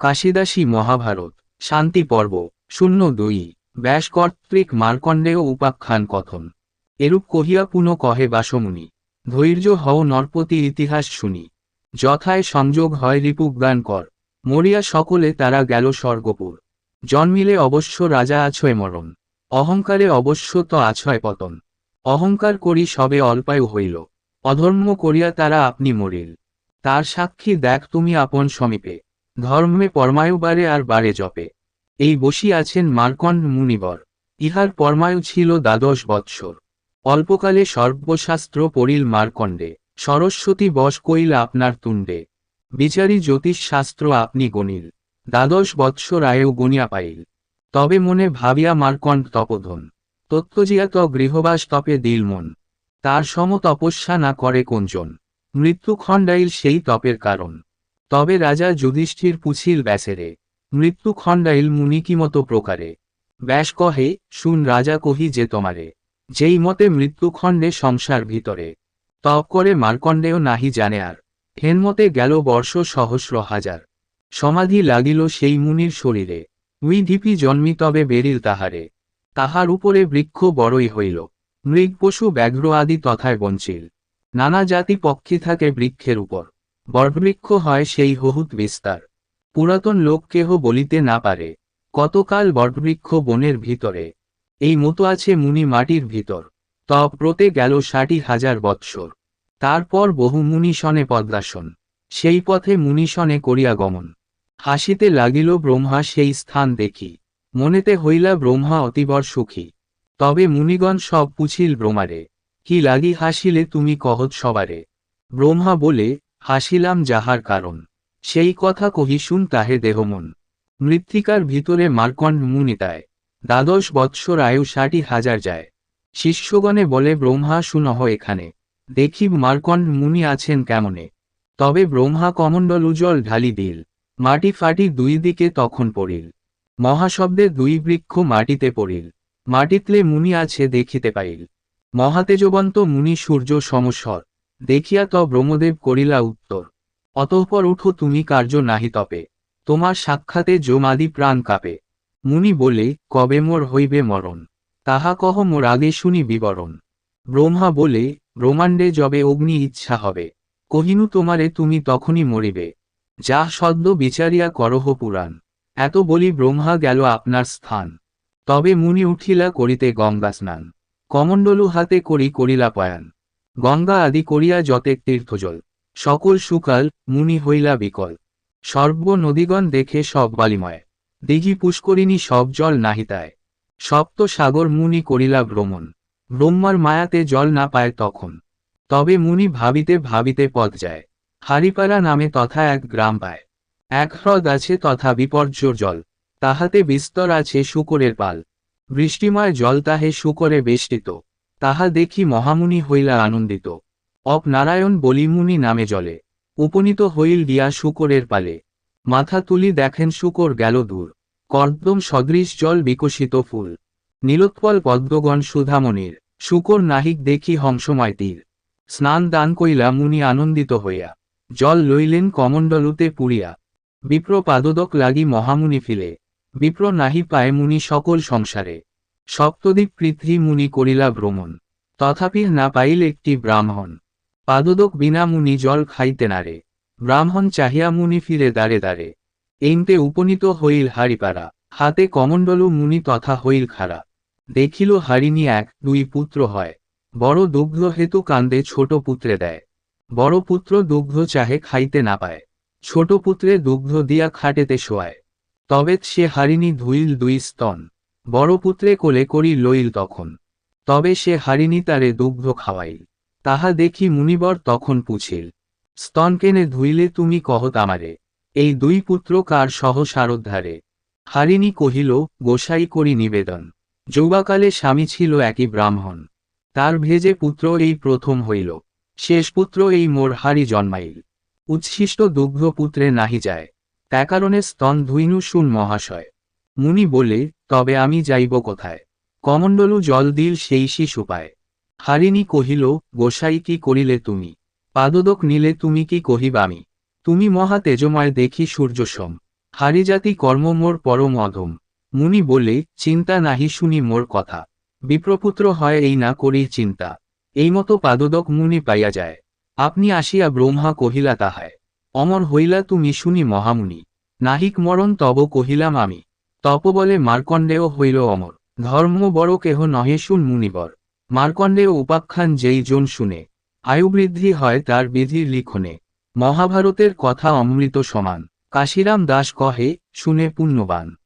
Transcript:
কাশিদাসী মহাভারত, শান্তি পর্ব, শূন্য দুই, ব্যাস কর্তৃক মার্কণ্ডেয় উপাখ্যান কথন। এরূপ কহিয়া পুনঃ কহে বাসমুনি, ধৈর্য হও নরপতি ইতিহাস শুনি। যথায় সংযোগ হয় রিপুজ্ঞান কর। মরিয়া সকলে তারা গেল স্বর্গপুর। জন্মিলে অবশ্য রাজা আছয় মরণ। অহংকারে অবশ্য তো আছয় পতন। অহংকার করি সবে অল্পায়ু হইল। অধর্ম করিয়া তারা আপনি মরিল। তার সাক্ষী দেখ তুমি আপন সমীপে। ধর্মে পরমায়ু বারে আর বারে জপে। এই বসি আছেন মার্কণ্ড মুনিবর। ইহার পরমায়ু ছিল দ্বাদশ বৎসর। অল্পকালে সর্বশাস্ত্র পড়িল মার্কণ্ডে। সরস্বতী বশ কইল আপনার তুণ্ডে। বিচারী জ্যোতিষ শাস্ত্র আপনি গণিল। দ্বাদশ বৎসর আয়ু গণিয়া পাইল। তবে মনে ভাবিয়া মার্কণ্ড তপোধন। তত্ত্বজিয়া ত গৃহবাস তপে দিল মন। তার সম তপস্যা না করে কোনজন। মৃত্যু খণ্ডাইল সেই তপের কারণ। তবে রাজা যুধিষ্ঠির পুছিল ব্যাসেরে মৃত্যু খণ্ডাইল মুনি প্রকারে? ব্যাস কহে, শুন রাজা কহি যে তোমারে, যেই মতে মৃত্যু খণ্ডে সংসার ভিতরে, তপ করে মার্কণ্ডেয় নাহি জানে আর। হেনমতে গেল বর্ষ সহস্র হাজার। সমাধি লাগিল সেই মুনির শরীরে উই ঢিপি জন্মি তবে বেরিল তাহারে। তাহার উপরে বৃক্ষ বড়ই হইল মৃগ পশু ব্যাঘ্র আদি তথায় বঞ্চিল। নানা জাতি পক্ষী থাকে বৃক্ষের উপর। বটবৃক্ষ হয় সেই হহুত বিস্তার। পুরাতন লোক কেহ বলিতে না পারে, কতকাল বটবৃক্ষ বনের ভিতরে। এই মতো আছে মুনি মাটির ভিতর তপ প্রতে গেল ষাটি হাজার বৎসর। তারপর বহু মুনিশনে পদ্মাসন, সেই পথে মুনিশনে করিয়া গমন। হাসিতে লাগিল ব্রহ্মা সেই স্থান দেখি, মনেতে হইলা ব্রহ্মা অতিবর সুখী। তবে মুনিগণ সব পুছিল ব্রহ্মারে, কি লাগি হাসিলে তুমি কহত সবারে। ব্রহ্মা বলে হাসিলাম যাহার কারণ। সেই কথা কহি শুন তাহে দেহমন। মৃত্তিকার ভিতরে মার্কণ্ড মুনিতায় দ্বাদশ বৎসর আয়ু ষাটি হাজার যায়। শিষ্যগণে বলে, ব্রহ্মা শুনহ এখানে। দেখি মার্কণ্ড মুনি আছেন কেমনে? তবে ব্রহ্মা কমণ্ডল উজ্জ্বল ঢালি দিল। মাটি ফাটি দুই দিকে তখন পড়িল। মহাশব্দে দুই বৃক্ষ মাটিতে পড়িল। মাটিতলে মুনি আছে দেখিতে পাইল। মহাতেজবন্ত মুনি সূর্য সমস্বর। দেখিয়া ত ব্রহ্মদেব করিলা উত্তর। অতঃপর উঠো তুমি কার্য নাহি তপে, তোমার সাক্ষাতে জমাদি প্রাণ কাপে। মুনি বলে, কবে মোর হইবে মরণ? তাহা কহ মোর আগে শুনি বিবরণ। ব্রহ্মা বলে, ব্রহ্মাণ্ডে যবে অগ্নি ইচ্ছা হবে, কহিনু তোমারে তুমি তখনই মরিবে। যা সদ্য বিচারিয়া করহ পুরাণ, এত বলি ব্রহ্মা গেল আপনার স্থান। তবে মুনি উঠিলা করিতে গঙ্গা স্নান, কমণ্ডলু হাতে করি করিলা পয়ান। গঙ্গা আদি করিয়া যতেক তীর্থজল, সকল সুকাল মুনি হইলা বিকল। সর্ব নদীগণ দেখে সব বালিময়, দিঘি পুষ্করিণী সব জল নাহিতায় সপ্ত সাগর মুনি করিলা ভ্রমণ, ব্রহ্মার মায়াতে জল না পায় তখন। তবে মুনি ভাবিতে ভাবিতে পথ যায়, হারিপাড়া নামে তথা এক গ্রাম পায়। এক হ্রদ আছে তথা বিপর্যর জল, তাহাতে বিস্তর আছে শুকরের পাল। বৃষ্টিময় জল তাহে শুকরে বেষ্টিত। তাহা দেখি মহামুনি হইলা আনন্দিত। অপ নারায়ণ বলিমুনি নামে জলে। উপনীত হইল দিয়া শুকরের পালে। মাথা তুলি দেখেন শুকর গেল দূর। কর্দম সদৃশ জল বিকশিত ফুল। নীলোৎপল পদ্মগণ সুধামনির শুকর নাহিক দেখি হংসময় তীর। স্নান দান কইলা মুনি আনন্দিত হইয়া। জল লইলেন কমণ্ডলুতে পুরিয়া বিপ্র পাদদক লাগি মহামুনি ফিলে। বিপ্র নাহি পায় মুনি সকল সংসারে। সপ্তদ্বীপ পৃথ্বী মুনি করিলা ভ্রমণ। তথাপি না পাইল একটি ব্রাহ্মণ। পাদদক বিনা মুনি জল খাইতে নারে ব্রাহ্মণ চাহিয়া মুনি ফিরে দাঁড়ে দাঁড়ে এইতে উপনীত হইল হারিপাড়া হাতে কমণ্ডলু মুনি তথা হইল খাড়া। দেখিল হারিণী এক, দুই পুত্র হয়। বড় দুগ্ধ হেতু কান্দে ছোট পুত্রে দেয়। বড় পুত্র দুগ্ধ চাহে খাইতে না পায়। ছোট পুত্রে দুগ্ধ দিয়া খাটেতে শোয়ায়। তবে সে হারিণী ধুইল দুই স্তন। বড় পুত্রে কোলে করি লইল তখন। তবে সে হারিণী তারে দুগ্ধ খাওয়াইল। তাহা দেখি মুনিবর তখন পুছিল, স্তন কেনে ধুইলে তুমি কহত আমারে এই দুই পুত্র কার সহ সারোদ্ধারে হারিণী কহিল, গোসাই করি নিবেদন। যৌবাকালে স্বামী ছিল একই ব্রাহ্মণ। তার ভেজে পুত্র এই প্রথম হইল। শেষ পুত্র এই মোর হারি জন্মাইল। উচ্ছিষ্ট দুগ্ধ পুত্রে নাহি যায়। তা কারণে স্তন ধুইনু শুন মহাশয়। মুনি বলে, তবে আমি যাইব কোথায়? কমণ্ডলু জল দিল সেই শিশু পায়। হারিণী কহিল, গোসাই কি করিলে তুমি? পাদদক নিলে তুমি কি কহিবামি তুমি মহা তেজময় দেখি সূর্যসম। হারিজাতি কর্ম মোর পরম অধম মুনি বলে, চিন্তা নাহি শুনি মোর কথা। বিপ্রপুত্র হয় এই না করি চিন্তা। এই মতো পাদদক মুনি পাইয়া যায়। আপনি আসিয়া ব্রহ্মা কহিলা তাহায়। অমর হইলা তুমি শুনি মহামুনি। নাহিক মরণ তব কহিলাম আমি। তপবলে মার্কণ্ডেয় হইল অমর। ধর্ম বড় কেহ নহে শুন মুনিবর। মার্কণ্ডেয় উপাখ্যান যেই জন শুনে, আয়ুবৃদ্ধি হয় তার বিধির লিখনে। মহাভারতের কথা অমৃত সমান। কাশিরাম দাস কহে, শুনে পুণ্যবান।